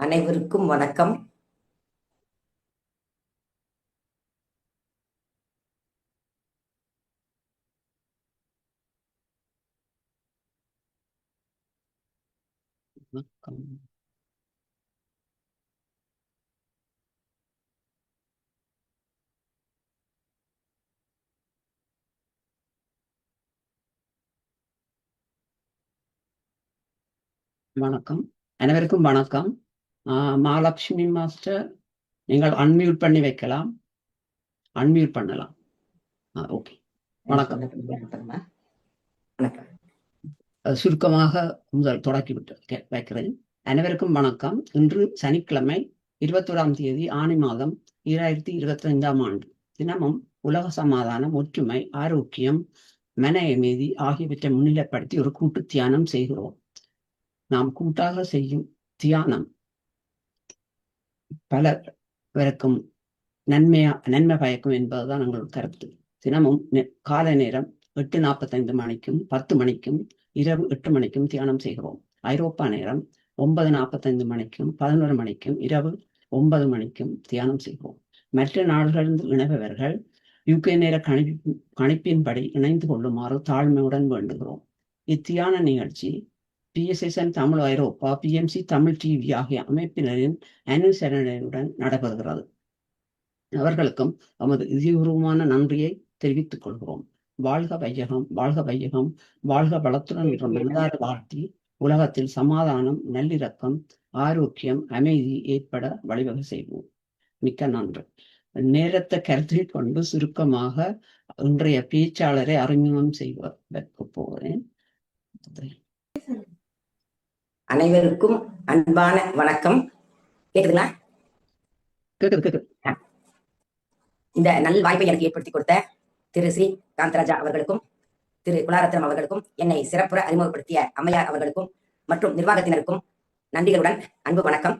அனைவருக்கும் வணக்கம். வணக்கம். வணக்கம். அனைவருக்கும் வணக்கம். மகாலட்சுமி மாஸ்டர் நீங்கள் அன்மியூட் பண்ணி வைக்கலாம். அன்மியூட் பண்ணலாம். ஓகே வணக்கம். சுருக்கமாக முதல் தொடக்கிவிட்டு வைக்கிறேன். அனைவருக்கும் வணக்கம். இன்று சனிக்கிழமை இருபத்தோராம் தேதி ஆணி மாதம் ஈராயிரத்தி இருபத்தி ஐந்தாம் ஆண்டு. தினமும் உலக சமாதானம் ஒற்றுமை ஆரோக்கியம் மன அமைதி ஆகியவற்றை முன்னிலைப்படுத்தி ஒரு கூட்டு தியானம் செய்கிறோம். நாம் கூட்டாக செய்யும் தியானம் பலருக்கும் நன்மையா நன்மை பயக்கும் என்பதுதான் எங்களோட கருத்து. தினமும் கால காலை நேரம் எட்டு நாற்பத்தைந்து மணிக்கும் பத்து மணிக்கும் இரவு எட்டு மணிக்கும் தியானம் செய்கிறோம். ஐரோப்பா நேரம் ஒன்பது நாற்பத்தைந்து மணிக்கும் பதினோரு மணிக்கும் இரவு ஒன்பது மணிக்கும் தியானம் செய்கிறோம் மற்ற நாடுகளிலிருந்து இணைபவர்கள் யுகே நேர கணிப்பு கணிப்பின்படி இணைந்து கொள்ளுமாறு தாழ்மையுடன் வேண்டுகிறோம். இத்தியான நிகழ்ச்சி BSSN Tamil Europe PMC Tamil TV ஆகிய அமைப்பினரின் அனுசரணையுடன் நடைபெறுகிறது. அவர்களுக்கும் நமது இதயபூர்வமான நன்றியை தெரிவித்துக் கொள்கிறோம். வாழ்க வையகம் வாழ்க வையகம் வாழ்க வளத்துடன் என்ற மனதார வாழ்த்தி உலகத்தில் சமாதானம் நல்லிறக்கம் ஆரோக்கியம் அமைதி ஏற்பட வழிவகை செய்வோம். மிக்க நன்றி. நேரத்தை கருத்தில் கொண்டு சுருக்கமாக இன்றைய பேச்சாளரை அறிமுகம் செய்வதற்கு போகிறேன். அனைவருக்கும் அன்பான வணக்கம். கேக்குதுங்களா? கேக்குது, கேக்குது. இந்த நல் வாய்ப்பை எனக்கு ஏற்படுத்தி கொடுத்த திரு ஸ்ரீ காந்தராஜா அவர்களுக்கும் திரு குலாரத்னம் அவர்களுக்கும் என்னை சிறப்புற அறிமுகப்படுத்திய அம்மையார் அவர்களுக்கும் மற்றும் நிர்வாகத்தினருக்கும் நன்றிகளுடன் அன்பு வணக்கம்.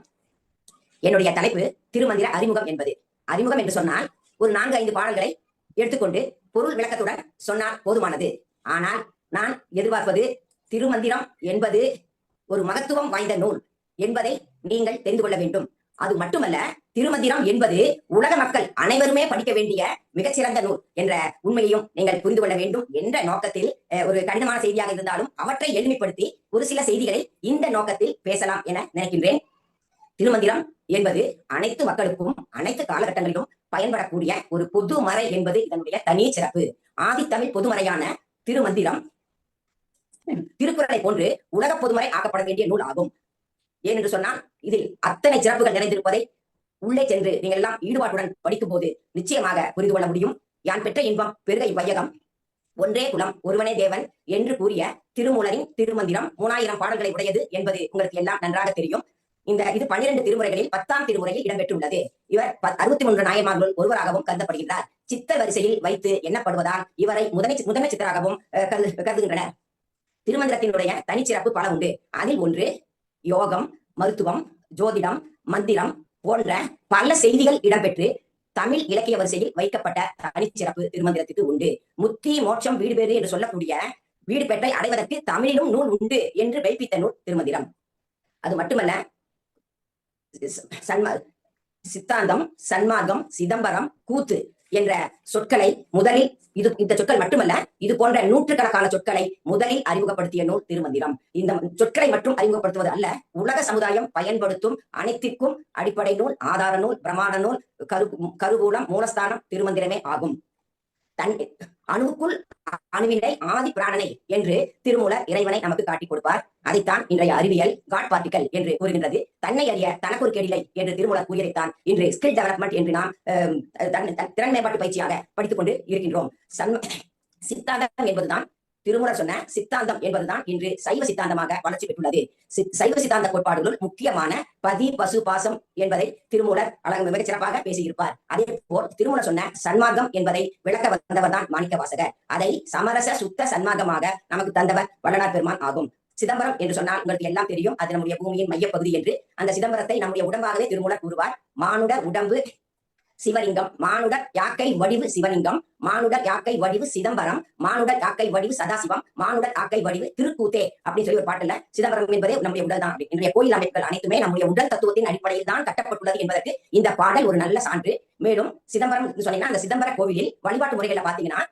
என்னுடைய தலைப்பு திருமந்திர அறிமுகம் என்பது. அறிமுகம் என்று சொன்னால் ஒரு நான்கு ஐந்து பாடல்களை எடுத்துக்கொண்டு பொருள் விளக்கத்துடன் சொன்னால் போதுமானது. ஆனால் நான் எதிர்பார்ப்பது திருமந்திரம் என்பது ஒரு மகத்துவம் வாய்ந்த நூல் என்பதை நீங்கள் தெரிந்து கொள்ள வேண்டும். அது மட்டுமல்ல திருமந்திரம் என்பது உலக மக்கள் அனைவருமே படிக்க வேண்டிய மிகச்சிறந்த நூல் என்ற உண்மையையும் நீங்கள் புரிந்து கொள்ள வேண்டும் என்ற நோக்கத்தில் ஒரு கடினமான செய்தியாக இருந்தாலும் அவற்றை எளிமைப்படுத்தி ஒரு சில செய்திகளை இந்த நோக்கத்தில் பேசலாம் என நினைக்கின்றேன். திருமந்திரம் என்பது அனைத்து மக்களுக்கும் அனைத்து காலகட்டங்களிலும் பயன்படக்கூடிய ஒரு பொதுமறை என்பது இதனுடைய தனி சிறப்பு. ஆதித்தமிழ் பொதுமறையான திருமந்திரம் திருக்குறளை போன்று உலக பொதுமறை ஆக்கப்பட வேண்டிய நூல் ஆகும் ஏனென்று சொன்னால் இதில் அத்தனை சிறப்புகள் நிறைந்திருப்பதை உள்ளே சென்று நீங்கள் எல்லாம் ஈடுபாட்டுடன் படிக்கும் போது நிச்சயமாக புரிந்து கொள்ள முடியும். யான் பெற்ற இன்பம் பெருகை வையகம். ஒன்றே குலம் ஒருவனே தேவன் என்று கூறிய திருமூலரின் திருமந்திரம் மூணாயிரம் பாடல்களை உடையது என்பது உங்களுக்கு எல்லாம் நன்றாக தெரியும். இந்த இது பன்னிரண்டு திருமுறைகளில் பத்தாம் திருமுறையில் இடம்பெற்றுள்ளது. இவர் அறுபத்தி மூன்று நாயன்மார்களுள் ஒருவராகவும் கருதப்படுகின்றார். சித்த வரிசையில் வைத்து எண்ணப்படுவதால் இவரை முதனை முதன்மை சித்தராகவும் கருது- கருதுகின்றனர். திருமந்திரத்தினுடைய தனிச்சிறப்பு பல உண்டு. அதில் ஒன்று யோகம் மருத்துவம் ஜோதிடம் மந்திரம் போன்ற பல செய்திகள் இடம்பெற்று தமிழ் இலக்கிய வரிசையில் வைக்கப்பட்ட தனிச்சிறப்பு திருமந்திரத்துக்கு உண்டு. முத்தி மோட்சம் வீடு பேறு என்று சொல்லக்கூடிய வீடு பெற்றை அடைவதற்கு தமிழிலும் நூல் உண்டு என்று வைப்பித்த நூல் திருமந்திரம். அது மட்டுமல்ல சன்ம சித்தாந்தம் சன்மார்க்கம் சிதம்பரம் கூத்து என்ற சொற்களை முதலில் இது இந்த சொற்கள் மட்டுமல்ல இது போன்ற நூற்றுக்கணக்கான சொற்களை முதலில் அறிமுகப்படுத்திய நூல் திருமந்திரம். இந்த சொற்களை மட்டும் அறிமுகப்படுத்துவது அல்ல உலக சமுதாயம் பயன்படுத்தும் அனைத்திற்கும் அடிப்படை நூல் ஆதார நூல் பிரமாண நூல் கரு கருவூலம் மூலஸ்தானம் திருமந்திரமே ஆகும். தன் அணுவுக்குள் அணுவினை ஆதி பிராணனை என்று திருமூல இறைவனை நமக்கு காட்டிக் கொடுப்பார். அதைத்தான் இன்றைய அறிவியல் காட் பார்ட்டிகல் என்று கூறுகின்றது. தன்னை அறிய தனக்கு ஒரு கெடிலை என்று திருமூலர் கூறியதைத்தான் இன்று ஸ்கில் டெவலப்மெண்ட் என்று நாம் தன்- திறன் மேம்பாட்டு பயிற்சியாக படித்துக் கொண்டு இருக்கின்றோம். சித்தாந்தம் என்பதுதான் திருமுறை சொன்ன சித்தாந்தம் என்பதுதான் இன்று சைவ சித்தாந்தமாக வளர்ச்சி பெற்றுள்ளது. சைவ சித்தாந்த கோட்பாடுகளுள் முக்கியமான பதி பசு பாசம் என்பதை திருமூலர் அழகு மிகச் சிறப்பாக பேசியிருப்பார். அதே போல் திருமூலர் சொன்ன சன்மார்க்கம் என்பதை விளக்க வந்தவர் தான் மாணிக்க வாசகர் அதை சமரச சுத்த சன்மார்க்கமாக நமக்கு தந்தவர் வள்ளலார் பெருமான் ஆகும். சிதம்பரம் என்று சொன்னால் உங்களுக்கு எல்லாம் தெரியும். அது நம்முடைய பூமியின் மையப்பகுதி என்று. அந்த சிதம்பரத்தை நம்முடைய உடம்பாகவே திருமூலர் கூறுவார். மானுட உடம்பு சிவலிங்கம் மானுடர் யாக்கை வடிவு சிவலிங்கம் மானுடர் யாக்கை வடிவு சிதம்பரம் மானுடர் யாக்கை வடிவு சதாசிவம் மானுடர் யாக்கை வடிவு திருக்கூத்தே அப்படின்னு சொல்லி ஒரு பாட்டுல சிதம்பரம் என்பதே நம்முடைய உடல் தான். இன்றைய கோயில் அமைப்புகள் அனைத்துமே நம்முடைய உடல் தத்துவத்தின் அடிப்படையில் தான் கட்டப்பட்டுள்ளது என்பதற்கு இந்த பாடல் ஒரு நல்ல சான்று. மேலும் சிதம்பரம் சொன்னீங்கன்னா அந்த சிதம்பர கோவிலில் வழிபாட்டு முறைகளை பாத்தீங்கன்னா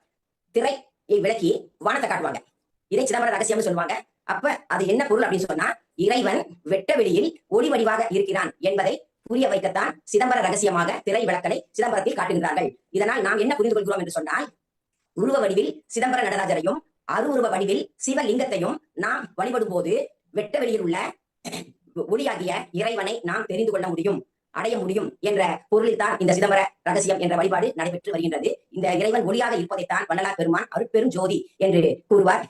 திரையை விளக்கி வானத்தை காட்டுவாங்க. இதை சிதம்பர ரகசியம்னு சொல்லுவாங்க. அப்ப அது என்ன பொருள் அப்படின்னு சொன்னா இறைவன் வெட்ட வெளியில் ஒளி வடிவாக இருக்கிறான் என்பதை புரிய வைக்கத்தான் சிதம்பர ரகசியமாக திரை விளக்கலை சிதம்பரத்தில் காட்டுகிறார்கள் இதனால் நாம் என்ன புரிந்து கொள்கிறோம் என்று சொன்னால் உருவ வடிவில் சிதம்பர நடராஜரையும் அருவுருவ வடிவில் சிவலிங்கத்தையும் நாம் வழிபடும் போது வெட்ட வெளியில் உள்ள ஒளியாகிய இறைவனை நாம் தெரிந்து கொள்ள முடியும் அடைய முடியும் என்ற பொருளில் தான் இந்த சிதம்பர ரகசியம் என்ற வழிபாடு நடைபெற்று வருகின்றது. இந்த இறைவன் ஒளியாக இருப்பதைத்தான் வள்ளலார் பெருமான் அருட்பெரும் ஜோதி என்று கூறுவார்.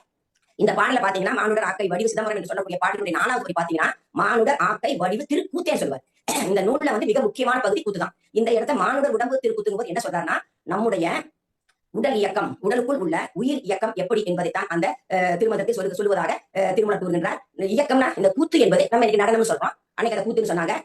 இந்த பாடல பாத்தீங்கன்னா மானுடர் ஆக்கை வடிவு சிதம்பரம் என்று சொல்லக்கூடிய பாடலுடைய நாலாவது பாத்தீங்கன்னா மானுடர் ஆக்கை வடிவு திருக்கூத்தே சொல்வார். இந்த நூல்ல வந்து மிக முக்கியமான பகுதி கூத்து தான் இந்த இடத்த மானுடர் உடம்பு திருக்கூத்துங்கும் போது என்ன சொல்றாருன்னா நம்முடைய உடல் இயக்கம் உடலுக்குள் உள்ள உயிர் இயக்கம் எப்படி என்பதைத்தான் அந்த அஹ், திருமணத்தை சொல்லு சொல்லுவதாக திருமணம் கூறுகின்றார். இந்த இயக்கம்னா இந்த கூத்து என்பதை நம்ம இன்னைக்கு நடனம்னு சொல்றோம். அன்னைக்கு அதை கூத்துன்னு சொன்னாங்க.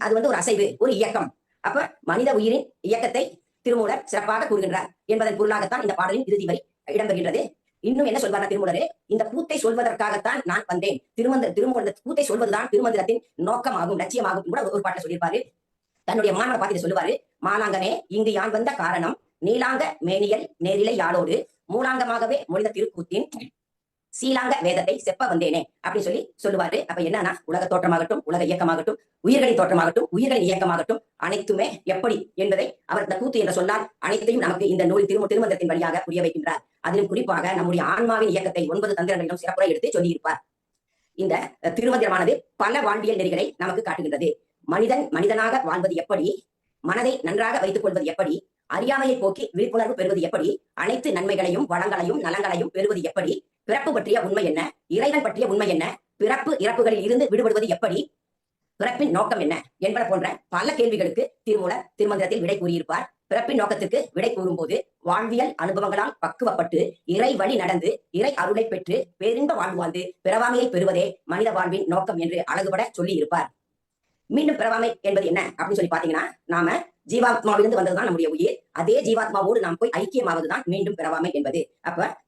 அது வந்து ஒரு அசைவு ஒரு இயக்கம். அப்ப மனித உயிரின் இயக்கத்தை திருமூலர் சிறப்பாக கூறுகின்றார் என்பதன் பொருளாகத்தான் இந்த பாடலின் இறுதி வரை இடம்பெறுகின்றது. இன்னும் என்ன சொல்வார் திருமூலரே? இந்த கூத்தை சொல்வதற்காகத்தான் நான் வந்தேன். திருமந்த திருமூல கூத்தை சொல்வதுதான் திருமந்திரத்தின் நோக்கமாகும் லட்சியமாகும். கூட ஒரு பாட்டில் சொல்லியிருப்பாரு. தன்னுடைய மாணவனை பார்த்து சொல்லுவாரு. மானாங்கனே இங்கு யான் வந்த காரணம்? நீலாங்க மேனியல் நேரிலை யாழோடு மூலாங்கமாகவே மொழிந்த திருக்கூத்தின் சீலாங்க வேதத்தை செப்ப வந்தேனே அப்படின்னு சொல்லி சொல்லுவாரு. அப்ப என்னன்னா உலக தோற்றமாகட்டும் உலக இயக்கமாகட்டும் உயிர்களின் தோற்றமாகட்டும் உயிர்களின் இயக்கமாகட்டும் அனைத்துமே எப்படி என்பதை அவர் இந்த கூத்து என்ற சொல்லால் அனைத்தையும் நமக்கு இந்த நூல் திரும திருமந்திரத்தின் வழியாக புரிய வைக்கின்றார். அதிலும் குறிப்பாக நம்முடைய ஆன்மாவின் இயக்கத்தை ஒன்பது தந்திரங்களிலும் சிறப்புரை எடுத்து சொல்லியிருப்பார். இந்த திருமந்திரமானது பல வாழ்வியல் நெறிகளை நமக்கு காட்டுகின்றது. மனிதன் மனிதனாக வாழ்வது எப்படி? மனதை நன்றாக வைத்துக் கொள்வது எப்படி? அறியாமையை போக்கி விழிப்புணர்வு பெறுவது எப்படி? அனைத்து நன்மைகளையும் வளங்களையும் நலங்களையும் பெறுவது எப்படி? பிறப்பு பற்றிய உண்மை என்ன? இறைவன் பற்றிய உண்மை என்ன? பிறப்பு இறப்புகளில் இருந்து விடுபடுவது எப்படி? பிறப்பின் நோக்கம் என்ன? என்பன போன்ற பல கேள்விகளுக்கு திருமூலர் திருமந்திரத்தில் விடை கூறியிருப்பார். பிறப்பின் நோக்கத்துக்கு விடை கூறும்போது வாழ்வியல் அனுபவங்களால் பக்குவப்பட்டு இறை வழி நடந்து இறை அருளை பெற்று பேரின்ப வாழ்வு வாழ்ந்து பிறவாமையை பெறுவதே மனித வாழ்வின் நோக்கம் என்று அழகுபட சொல்லி இருப்பார் மீண்டும் பிறவாமை என்பது என்ன அப்படின்னு சொல்லி பாத்தீங்கன்னா நாம ஜீவாத்மாவிலிருந்து வந்ததுதான் நம்முடைய உயிர். அதே ஜீவாத்மாவோடு நாம் போய் ஐக்கியமாவதுதான் மீண்டும் பிறவாமை என்பது. அப்ப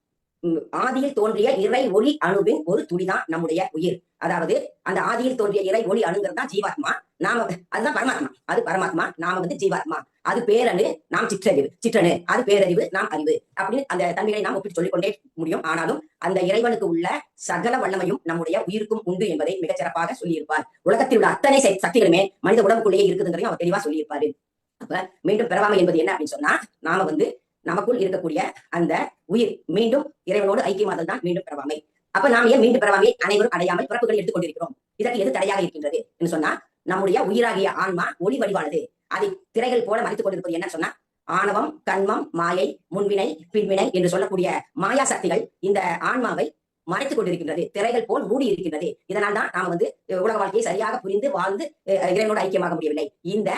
ஆதியில் தோன்றிய இறை ஒளி அணுவின் ஒரு துளிதான் நம்முடைய உயிர். அதாவது அந்த ஆதியில் தோன்றிய இறை ஒளி அணுங்கிறது தான் ஜீவாத்மா. நாம அதுதான் பரமாத்மா. அது பரமாத்மா நாம வந்து ஜீவாத்மா. அது பேரணு நாம் சிற்றறிவு. சிற்றனு அது பேரறிவு நாம் அறிவு. அப்படின்னு அந்த தன்மைகளை நாம் ஒப்பிட்டு சொல்லிக்கொண்டே முடியும். ஆனாலும் அந்த இறைவனுக்கு உள்ள சகல வல்லமையும் நம்முடைய உயிருக்கும் உண்டு என்பதை மிகச்சிறப்பாக சொல்லியிருப்பார். உலகத்தில் உள்ள அத்தனை சக்திகளுமே மனித உடம்புக்குள்ளேயே இருக்குதுங்கிறதையும் அவர் தெளிவா சொல்லியிருப்பாரு. அப்ப மீண்டும் பிறவாமை என்பது என்ன அப்படின்னு சொன்னா நாம வந்து நமக்குள் இருக்கக்கூடிய அந்த உயிர் மீண்டும் இறைவனோடு ஐக்கியமாதல் தான் மீண்டும் பிறவாமை. அப்ப நாம் ஏன் மீண்டும் பிறவாமையை அனைவரும் அடையாமல் பிறப்புகளை எடுத்துக் கொண்டிருக்கிறோம்? இதற்கு எது தடையாக இருக்கின்றது என்று சொன்னா நம்முடைய உயிராகிய ஆன்மா ஒளி வடிவானது. அதை திரைகள் போல மறைத்துக் கொண்டிருப்பது என்ன சொன்னா ஆணவம் கண்மம் மாயை முன்வினை பின்வினை என்று சொல்லக்கூடிய மாயா சக்திகள் இந்த ஆன்மாவை மறைத்துக் கொண்டிருக்கின்றது. திரைகள் போல் மூடி இருக்கின்றது. இதனால் தான் நாம் வந்து உலக வாழ்க்கையை சரியாக புரிந்து வாழ்ந்து அஹ், இறைவனோடு ஐக்கியமாக முடியவில்லை இந்த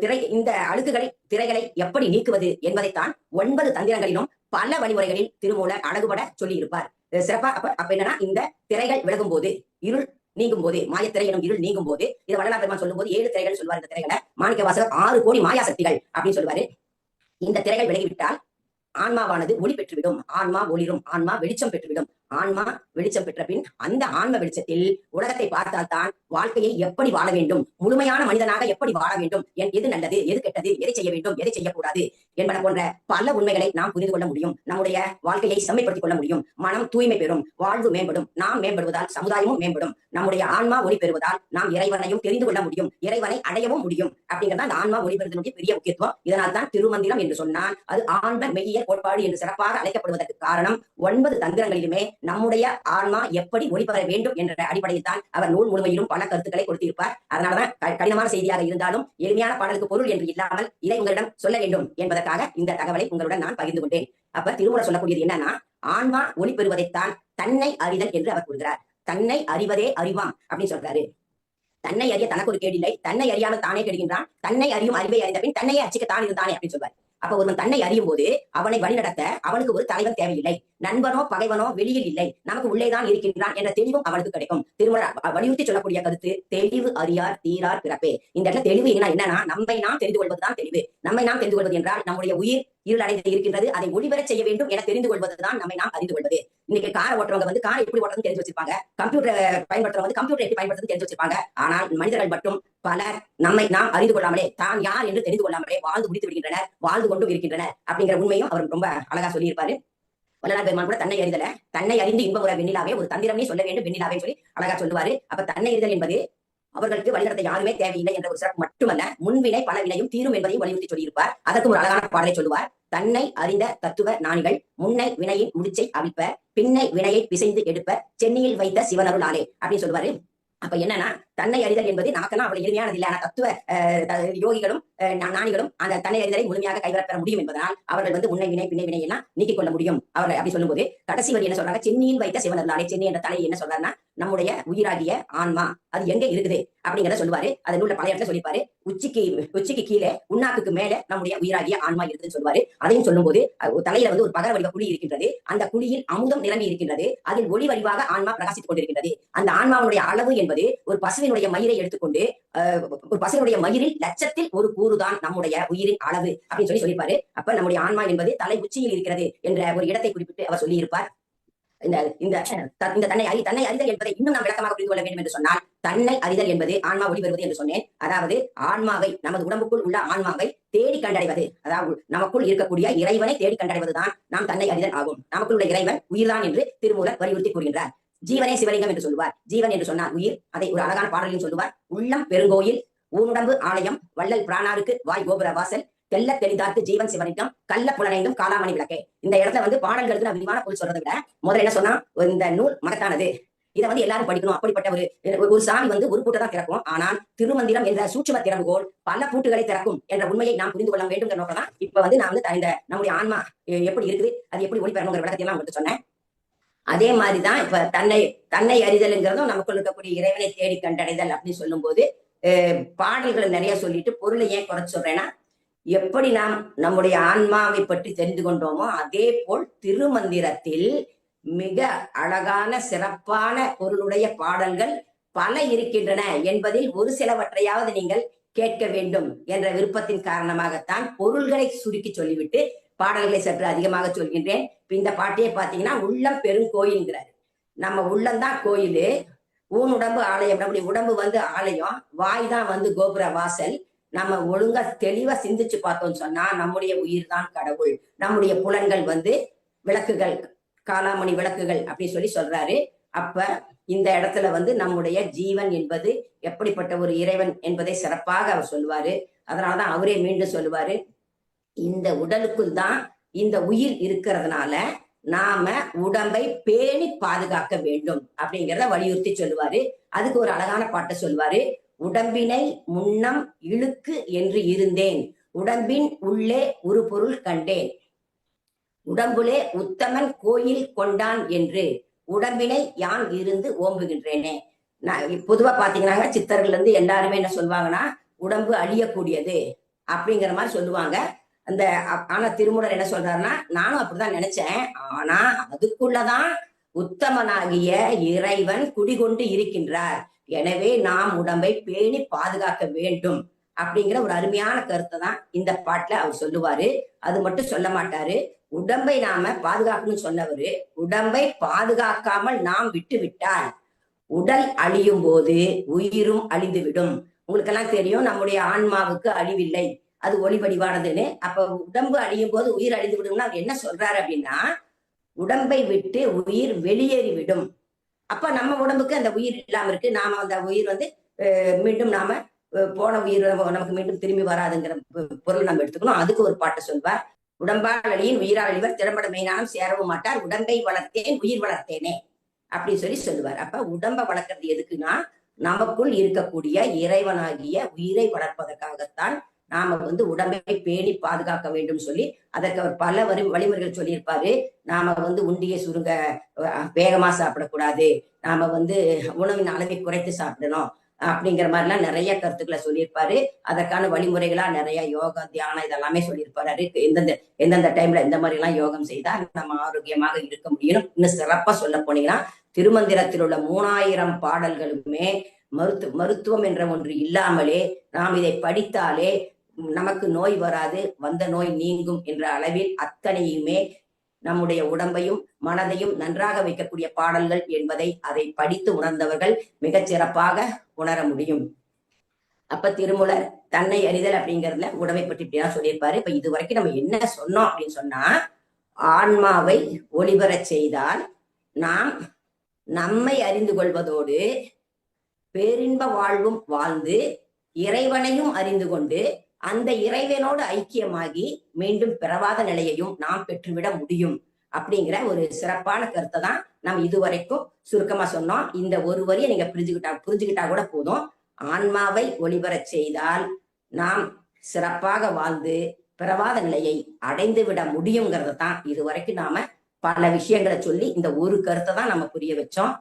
திரை இந்த அழுக்குகளை திரைகளை எப்படி நீக்குவது என்பதைத்தான் ஒன்பது தந்திரங்களிலும் பல வழிமுறைகளில் திருமூலர் அழகுபட சொல்லி இருப்பார் சிறப்பா அப்ப அப்ப என்னன்னா இந்த திரைகள் விலகும் போது இருள் நீங்கும் போது மாயத்திரை எனும் இருள் நீங்கும் போது இது வள்ளலார் பெருமான் சொல்லும் போது ஏழு திரைகள் சொல்வார் இந்த திரைகளை. மாணிக்க வாசகர் ஆறு கோடி மாயா சக்திகள் அப்படின்னு சொல்லுவாரு. இந்த திரைகள் விலகிவிட்டால் ஆன்மாவானது ஒளி பெற்றுவிடும். ஆன்மா ஒளிரும். ஆன்மா வெளிச்சம் பெற்றுவிடும். ஆன்மா வெளிச்சம் பெற்ற பின் அந்த ஆன்ம வெளிச்சத்தில் உலகத்தை பார்த்தால்தான் வாழ்க்கையை எப்படி வாழ வேண்டும்? முழுமையான மனிதனாக எப்படி வாழ வேண்டும்? என் எது நல்லது? எது கெட்டது? எதை செய்ய வேண்டும்? எதை செய்யக்கூடாது? என்பன போன்ற பல உண்மைகளை நாம் புரிந்து கொள்ள முடியும். நம்முடைய வாழ்க்கையை செம்மைப்படுத்திக் கொள்ள முடியும். மனம் தூய்மை பெறும். வாழ்வு மேம்படும். நாம் மேம்படுவதால் சமுதாயமும் மேம்படும். நம்முடைய ஆன்மா ஒளி பெறுவதால் நாம் இறைவனையும் தெரிந்து கொள்ள முடியும். இறைவனை அடையவும் முடியும். அப்படிங்கிறது அந்த ஆன்மா ஒளி பெறுவதனுடைய பெரிய முக்கியத்துவம். இதனால் தான் திருமந்திரம் என்று சொன்னால் அது ஆன்ம மெய்யியல் கோட்பாடு என்று சிறப்பாக அழைக்கப்படுவதற்கு காரணம் ஒன்பது தந்திரங்களிலுமே நம்முடைய ஆன்மா எப்படி ஒளிபெற வேண்டும் என்ற அடிப்படையில் தான் அவர் நூல் முழுமையிலும் பல கருத்துக்களை கொடுத்திருப்பார். அதனாலதான் கடினமான செய்தியாக இருந்தாலும் எளிமையான பாடலுக்கு பொருள் என்று இல்லாமல் இதை உங்களிடம் சொல்ல வேண்டும் என்பதற்காக இந்த தகவலை உங்களுடன் நான் பகிர்ந்து கொண்டேன். அப்ப திருமூலர் சொல்லக்கூடியது என்னன்னா ஆன்மா ஒளி பெறுவதைத்தான் தன்னை அறிதல் என்று அவர் கூறுகிறார். தன்னை அறிவதே அறிவாம் அப்படின்னு சொல்றாரு. தன்னை அறிய தனக்கு ஒரு கேடில்லை தன்னை அறியாமல் தானே கெடுகின்றான் தன்னை அறியும் அறிவை அறிந்த பின் தன்னையே அச்சிக்க தான் இருந்தானே அப்படின்னு சொல்வார். அப்ப ஒருவன் தன்னை அறியும் போது அவனை வழிநடத்த அவனுக்கு ஒரு தலைவன் தேவையில்லை. நண்பனோ பகைவனோ வெளியில் இல்லை. நமக்கு உள்ளேதான் இருக்கின்றான் என்ற தெளிவும் அவனுக்கு கிடைக்கும். திருமண வலியுறுத்தி சொல்லக்கூடிய கருத்து தெளிவு அறியார் தீரார் பிறப்பே. இந்த இடத்துல தெளிவு என்னன்னா நம்மை நாம் தெரிந்து கொள்வதுதான் தெளிவு. நம்மை நாம் தெரிந்து கொள்வது என்றால் நம்முடைய உயிர் இருளடைந்து இருக்கின்றது அதை ஒளிவரச் செய்ய வேண்டும் என தெரிந்து கொள்வதுதான் நம்மை நாம் அறிந்து கொள்வது. இன்னைக்கு காரை ஓட்டுறவங்க வந்து காரை எப்படி ஓட்டுறது தெரிஞ்சு வச்சிருப்பாங்க. கம்ப்யூட்டர் பயன்படுத்துறவங்க வந்து கம்ப்யூட்டர் எப்படி பயன்படுத்துறது தெரிஞ்சு வச்சிருப்பாங்க. ஆனால் மனிதர்கள் மட்டும் பலர் நம்மை நாம் அறிந்து கொள்ளாமலே தான் யார் என்று தெரிந்து கொள்ளாமலே வாழ்ந்து முடித்து விடுகின்றனர் வாழ்ந்து கொண்டும் இருக்கின்றனர் அப்படிங்கிற உண்மையும் அவர் ரொம்ப அழகா சொல்லியிருப்பாரு. வல்லநாள் பெருமான் கூட தன்னை அறிதல. தன்னை அறிந்து இன்ப உற வெண்ணிலாவே ஒரு தந்திரமே சொல்ல வேண்டும் வெண்ணிலாவே சொல்லி அழகா சொல்லுவாரு. அப்ப தன்னை அறிதல் என்பது அவர்களுக்கு வழிநடத்த யாருமே தேவையில்லை என்ற ஒரு சிறப்பு மட்டுமல்ல முன்வினை பல வினையும் தீரும் என்பதையும் வலியுறுத்தி சொல்லியிருப்பார். அதற்கும் ஒரு அழகான பாடலை சொல்லுவார். தன்னை அறிந்த தத்துவ நாணிகள் முன்னை வினையின் முடிச்சை அவிப்ப பின்னை வினையை பிசைந்து எடுப்ப சென்னையில் வைத்த சிவனருள் ஆலே அப்படின்னு சொல்லுவாரு. அப்ப என்னன்னா தன்னை அறிதல் என்பது நமக்கெல்லாம் அவ்வளவு எளிமையானது இல்லை தத்துவ யோகிகளும் ஞானிகளும் அந்த தன்னை அறிதலை முழுமையாக கைவரப்பெற முடியும் என்பதனால் அவர்கள் வந்து முன்னை வினை பின்னை வினை எல்லாம் நீக்கிக் கொள்ள முடியும். அவர்கள் அப்படி சொல்லும்போது கடைசி வரி என்ன சொல்றாங்க? சென்னியில் வைத்த சிவனருளாலே சென்னி என்ற தலை என்ன சொல்றாருன்னா நம்முடைய உயிராகிய ஆன்மா அது எங்க இருக்குது? அப்படிங்கிறத சொல்லுவாரு. அது நூல்ல பழைய இடத்துல சொல்லிப்பாரு உச்சிக்கு உச்சிக்கு கீழே உண்ணாக்குக்கு மேல நம்முடைய உயிராகிய ஆன்மா இருக்குதுன்னு சொல்லுவாரு. அதையும் சொல்லும்போது தலையில வந்து ஒரு பகர வடிவ குழி இருக்கின்றது. அந்த குழியில் அமுதம் நிரம்பி இருக்கின்றது. அதில் ஒளி வடிவாக ஆன்மா பிரகாசித்துக் கொண்டிருக்கின்றது. அந்த ஆன்மாவுடைய அளவு என்பது ஒரு பசுவை பசுவினுடைய மயிரை எடுத்துக்கொண்டு ஒரு பசுவினுடைய மயிரில் லட்சத்தில் ஒரு கூறுதான் நம்முடைய உயிரின் அளவு அப்படின்னு சொல்லி சொல்லியிருப்பாரு. அப்ப நம்முடைய ஆன்மா என்பது தலை உச்சியில் இருக்கிறது என்ற ஒரு இடத்தை குறிப்பிட்டு அவர் சொல்லியிருப்பார். இந்த இந்த இந்த தன்னை அறி தன்னை அறிதல் என்பதை இன்னும் நாம் விளக்கமாக புரிந்து கொள்ள வேண்டும் என்று சொன்னால் தன்னை அறிதல் என்பது ஆன்மா ஒளி வருவது என்று சொன்னேன். அதாவது ஆன்மாவை நமது உடம்புக்குள் உள்ள ஆன்மாவை தேடி கண்டடைவது. அதாவது நமக்குள் இருக்கக்கூடிய இறைவனை தேடி கண்டடைவதுதான் நாம் தன்னை அறிதல் ஆகும். நமக்குள் உள்ள இறைவன் உயிர்தான் என்று திருமூலர் வலியுறுத்தி கூறுகின்றார். ஜீவனே சிவலிங்கம் என்று சொல்லுவார். ஜீவன் என்று சொன்னார் உயிர். அதை ஒரு அழகான பாடலையும் சொல்லுவார். உள்ளம் பெருங்கோயில் ஊனுடம்பு ஆலயம் வள்ளல் பிராணாருக்கு வாய் கோபுர வாசல் தெல்ல தெளிதார்க்கு ஜீவன் சிவலிங்கம் கள்ள புலனைந்தும் காலாமணி விளக்கே. இந்த இடத்துல வந்து பாடல்களுக்கு நான் விரிவான பொருள் சொல்றதை விட முதல்ல என்ன சொன்னா இந்த நூல் மகத்தானது. இதை வந்து எல்லாரும் படிக்கணும். அப்படிப்பட்ட ஒரு ஒரு சாமி வந்து ஒரு பூட்டை தான் திறக்கும். ஆனால் திருமந்திரம் என்ற சூட்சம திறவுகோல் பல பூட்டுகளை திறக்கும் என்ற உண்மையை நாம் புரிந்து கொள்ள வேண்டும் என்ற நோக்கம் தான் இப்ப வந்து நான் வந்து இந்த நம்முடைய ஆன்மா எப்படி இருக்குது அது எப்படி ஒளி பெறணுங்கிற விளக்கத்தை எல்லாம் உங்களுக்கு சொன்னேன். அதே மாதிரிதான் இப்ப தன்னை தன்னை அறிதல்ங்கிறதும் நமக்குள்ள இருக்கக்கூடிய இறைவனை தேடி கண்டடைதல் அப்படின்னு சொல்லும்போது அஹ், பாடல்களை நிறைய சொல்லிட்டு பொருளை ஏன் குறை சொல்றேன்னா எப்படி நாம் நம்முடைய ஆன்மாவை பற்றி தெரிந்து கொண்டோமோ அதே போல் திருமந்திரத்தில் மிக அழகான சிறப்பான பொருளுடைய பாடல்கள் பல இருக்கின்றன என்பதில் ஒரு சிலவற்றையாவது நீங்கள் கேட்க வேண்டும் என்ற விருப்பத்தின் காரணமாகத்தான் பொருள்களை சுருக்கி சொல்லிவிட்டு பாடல்களை சற்று அதிகமாக சொல்கின்றேன். இப்ப இந்த பாட்டையே பாத்தீங்கன்னா உள்ளம் பெருங்கோயில்ங்கிறாரு நம்ம உள்ளம்தான் கோயிலு. ஊன் உடம்பு ஆலயம். நம்முடைய உடம்பு வந்து ஆலயம். வாய் தான் வந்து கோபுர வாசல். நம்ம ஒழுங்கா தெளிவா சிந்திச்சு பார்த்தோம்னு சொன்னா நம்முடைய உயிர் தான் கடவுள். நம்முடைய புலன்கள் வந்து விளக்குகள் காலாமணி விளக்குகள் அப்படின்னு சொல்லி சொல்றாரு. அப்ப இந்த இடத்துல வந்து நம்முடைய ஜீவன் என்பது எப்படிப்பட்ட ஒரு இறைவன் என்பதை சிறப்பாக அவர் சொல்லுவாரு. அதனாலதான் அவரே மீண்டும் சொல்லுவாரு. இந்த உடலுக்குள் தான் இந்த உயிர் இருக்கிறதுனால நாம உடம்பை பேணி பாதுகாக்க வேண்டும் அப்படிங்கிறத வலியுறுத்தி சொல்லுவாரு. அதுக்கு ஒரு அழகான பாட்டை சொல்லுவாரு. உடம்பினை முன்னம் இழுக்கு என்று இருந்தேன். உடம்பின் உள்ளே ஒரு பொருள் கண்டேன். உடம்புலே உத்தமன் கோயில் கொண்டான் என்று. உடம்பினை யான் இருந்து ஓம்புகின்றேனே. நான் பொதுவா பாத்தீங்கன்னா சித்தர்கள் இருந்து எல்லாருமே என்ன சொல்லுவாங்கன்னா உடம்பு அழியக்கூடியது அப்படிங்கிற மாதிரி சொல்லுவாங்க. அந்த ஆனா திருமூலர் என்ன சொல்றாருன்னா நானும் அப்படிதான் நினைச்சேன். ஆனா அதுக்குள்ளதான் உத்தமனாகிய இறைவன் குடிகொண்டு இருக்கின்றார். எனவே நாம் உடம்பை பேணி பாதுகாக்க வேண்டும் அப்படிங்கிற ஒரு அருமையான கருத்தை தான் இந்த பாட்டுல அவர் சொல்லுவாரு. அது மட்டும் சொல்ல மாட்டாரு. உடம்பை நாம பாதுகாக்கணும்னு சொன்னவரு உடம்பை பாதுகாக்காமல் நாம் விட்டு விட்டால் உடல் அழியும் போது உயிரும் அழிந்துவிடும். உங்களுக்கெல்லாம் தெரியும் நம்முடைய ஆன்மாவுக்கு அழிவில்லை. அது ஒளிபடிவானதுன்னு. அப்ப உடம்பு அழியும் போது உயிர் அழிந்து விடும்னா அவர் என்ன சொல்றாரு அப்படின்னா உடம்பை விட்டு உயிர் வெளியேறி விடும். அப்ப நம்ம உடம்புக்கு அந்த உயிர் இல்லாம இருக்கு. நாம அந்த உயிர் வந்து மீண்டும் நாம போன உயிர் நமக்கு மீண்டும் திரும்பி வராதுங்கிற பொருள் நம்ம எடுத்துக்கணும். அதுக்கு ஒரு பாட்டு சொல்வார். உடம்பால் அழியின் உயிரால் அழிவர் திறம்பட மெயினாலும் சேரவும் மாட்டார். உடம்பை வளர்த்தேன் உயிர் வளர்த்தேனே. அப்படின்னு சொல்லி சொல்லுவார். அப்ப உடம்ப வளர்க்கறது எதுக்குன்னா நமக்குள் இருக்கக்கூடிய இறைவனாகிய உயிரை வளர்ப்பதற்காகத்தான் நாம வந்து உடம்பை பேணி பாதுகாக்க வேண்டும் சொல்லி அதற்கு அவர் பல வரி வழிமுறைகள் சொல்லியிருப்பாரு. நாம வந்து உண்டியை சுருங்க வேகமா சாப்பிடக்கூடாது. நாம வந்து உணவின் அளவை குறைத்து சாப்பிடணும் அப்படிங்கிற மாதிரிலாம் நிறைய கருத்துக்களை சொல்லியிருப்பாரு. அதற்கான வழிமுறைகளா நிறைய யோகா தியானம் இதெல்லாமே சொல்லியிருப்பாரு. எந்தெந்த எந்தெந்த டைம்ல எந்த மாதிரி எல்லாம் யோகம் செய்தா நம்ம ஆரோக்கியமாக இருக்க முடியும் இன்னும் சிறப்பா சொல்ல போனீங்கன்னா திருமந்திரத்தில் உள்ள மூணாயிரம் பாடல்களுமே மருத்து மருத்துவம் என்ற ஒன்று இல்லாமலே நாம் இதை படித்தாலே நமக்கு நோய் வராது வந்த நோய் நீங்கும் என்ற அளவில் அத்தனையுமே நம்முடைய உடம்பையும் மனதையும் நன்றாக வைக்கக்கூடிய பாடல்கள் என்பதை அதை படித்து உணர்ந்தவர்கள் மிகச் சிறப்பாக உணர முடியும். அப்ப திருமூலர் தன்னை அறிதல் அப்படிங்கறதுல உடமை பற்றி இப்படிதான் சொல்லியிருப்பாரு. இப்ப இது வரைக்கும் நம்ம என்ன சொன்னோம் அப்படின்னு சொன்னா ஆன்மாவை ஒளிபரச் செய்தால் நாம் நம்மை அறிந்து கொள்வதோடு பேரின்ப வாழ்வும் வாழ்ந்து இறைவனையும் அறிந்து கொண்டு அந்த இறைவனோடு ஐக்கியமாகி மீண்டும் பிறவாத நிலையையும் நாம் பெற்றுவிட முடியும் அப்படிங்கிற ஒரு சிறப்பான கருத்தை தான் நம்ம இதுவரைக்கும் சுருக்கமா சொன்னோம். இந்த ஒரு வரியை நீங்க புரிஞ்சுக்கிட்டா புரிஞ்சுக்கிட்டா கூட போதும். ஆன்மாவை ஒளிபரச் செய்தால் நாம் சிறப்பாக வாழ்ந்து பிறவாத நிலையை அடைந்து விட முடியுங்கிறத தான் இதுவரைக்கும் நாம பல விஷயங்களை சொல்லி இந்த ஒரு கருத்தை தான் நம்ம புரிய வச்சோம்.